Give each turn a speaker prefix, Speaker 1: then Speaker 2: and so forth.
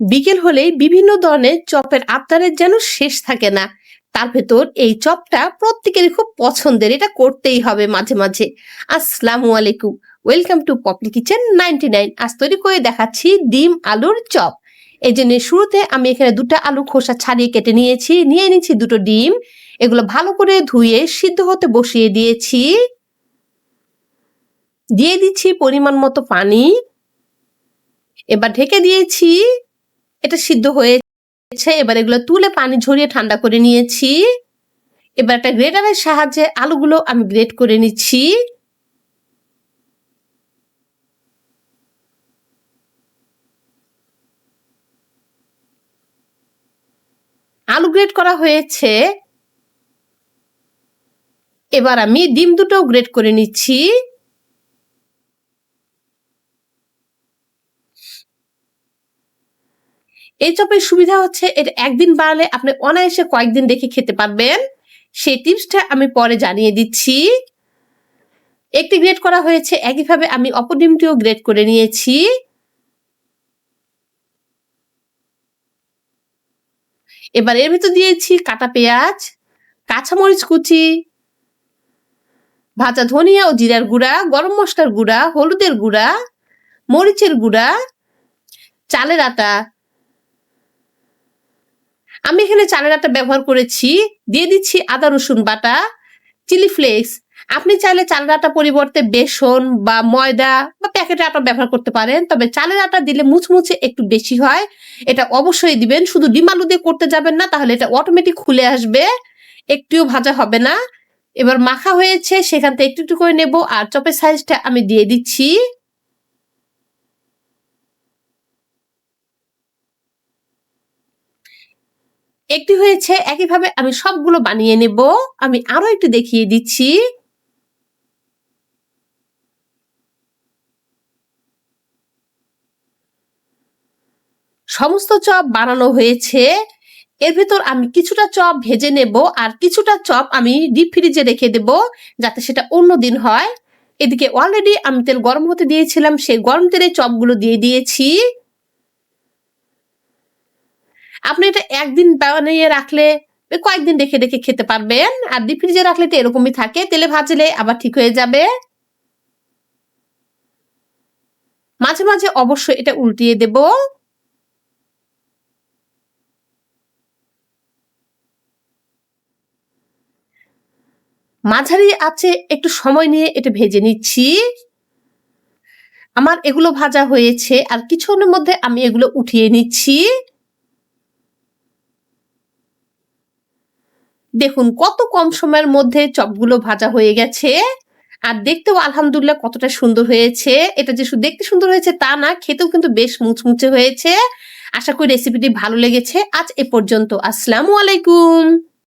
Speaker 1: বিকেল হলেই বিভিন্ন ধরনের চপের আবদারের যেন শেষ থাকে না। তার ভেতর এই চপটা প্রত্যেকেরই খুব পছন্দের, এটা করতেই হবে মাঝে মাঝে। আসসালামু আলাইকুম। Welcome to Popli kitchen ninety nine আজ তৈরি করে দেখাচ্ছি ডিম আলুর চপ। এই জন্য শুরুতে আমি এখানে দুটো আলু খোসা ছাড়িয়ে কেটে নিয়েছি। নিয়ে নিয়েছি দুটো ডিম। এগুলো ভালো করে ধুয়ে সিদ্ধ হতে বসিয়ে দিয়েছি। দিয়ে দিচ্ছি পরিমাণ মতো পানি। এবার ঢেকে দিয়েছি এটা সিদ্ধ হয়েছে, এবার এগুলো তুলে পানি ঝরিয়ে ঠান্ডা করে নিয়েছি। এবার একটা গ্রেটারের সাহায্যে আলুগুলো আমি গ্রেট করে নিচ্ছি। আলু গ্রেট করা হয়েছে। এবার আমি ডিম দুটো গ্রেট করে নিচ্ছি। এই চপের সুবিধা হচ্ছে এটা একদিন বানালে আপনি অনায়াসে কয়েকদিন রেখে খেতে পারবেন। সেই টিপসটা আমি পরে জানিয়ে দিচ্ছি। একটি গ্রেড করা হয়েছে, একইভাবে আমি অপর ডিমটিও গ্রেড করে নিয়েছি। এবার এর ভিতর দিয়েছি কাটা পেঁয়াজ, কাঁচামরিচ কুচি, ভাজা ধনিয়া ও জিরার গুঁড়া, গরম মশলার গুঁড়া, হলুদের গুঁড়া, মরিচের গুঁড়া, চালের আটা আমি এখানে চালের আটা ব্যবহার করেছি। দিয়ে দিচ্ছি আদা, রসুন বাটা চিলি ফ্লেক্স আপনি চাইলে চালের আটা পরিবর্তে বেসন বা ময়দা বা প্যাকেটের আটা ব্যবহার করতে পারেন। তবে চালের আটা দিলে মুচমুচে একটু বেশি হয়। এটা অবশ্যই দিবেন। শুধু ডিম আলু দিয়ে করতে যাবেন না, তাহলে এটা অটোমেটিক খুলে আসবে। একটুও ভাজা হবে না। এবার মাখা হয়েছে, সেখান থেকে একটু একটু করে নেব। আর চপের সাইজটা আমি দিয়ে দিচ্ছি। একটি হয়েছে, একইভাবে আমি সবগুলো বানিয়ে নেব। আমি আরও একটু দেখিয়ে দিচ্ছি। সমস্ত চপ বানানো হয়েছে। এর ভেতর আমি কিছুটা চপ ভেজে নেব আর কিছুটা চপ আমি ডিপ ফ্রিজে রেখে দেব যাতে সেটা অন্য দিন হয়। এদিকে অলরেডি আমি তেল গরম হতে দিয়েছিলাম, সেই গরম তেলে চপগুলো দিয়ে দিয়েছি। আপনি এটা একদিন বানিয়ে রাখলে, কয়েকদিন রেখে রেখে খেতে পারবেন। আর ডিপ ফ্রিজে রাখলে তো এরকমই থাকে। তেলে ভাজলে আবার ঠিক হয়ে যাবে। মাঝে মাঝে অবশ্যই এটা উল্টিয়ে দেব। মাঝারি আছে একটু সময় নিয়ে এটা ভেজে নিচ্ছি। আমার এগুলো ভাজা হয়েছে। আর কিছুক্ষণের মধ্যে আমি এগুলো উঠিয়ে নিচ্ছি। দেখুন কত কম সময়ের মধ্যে চপগুলো ভাজা হয়ে গেছে। আর দেখতেও আলহামদুলিল্লাহ কতটা সুন্দর হয়েছে। এটা যে শুধু দেখতে সুন্দর হয়েছে তা না, খেতেও কিন্তু বেশ মুচমুচে হয়েছে। আশা করি রেসিপিটি ভালো লেগেছে। আজ এ পর্যন্ত। আসসালামু আলাইকুম।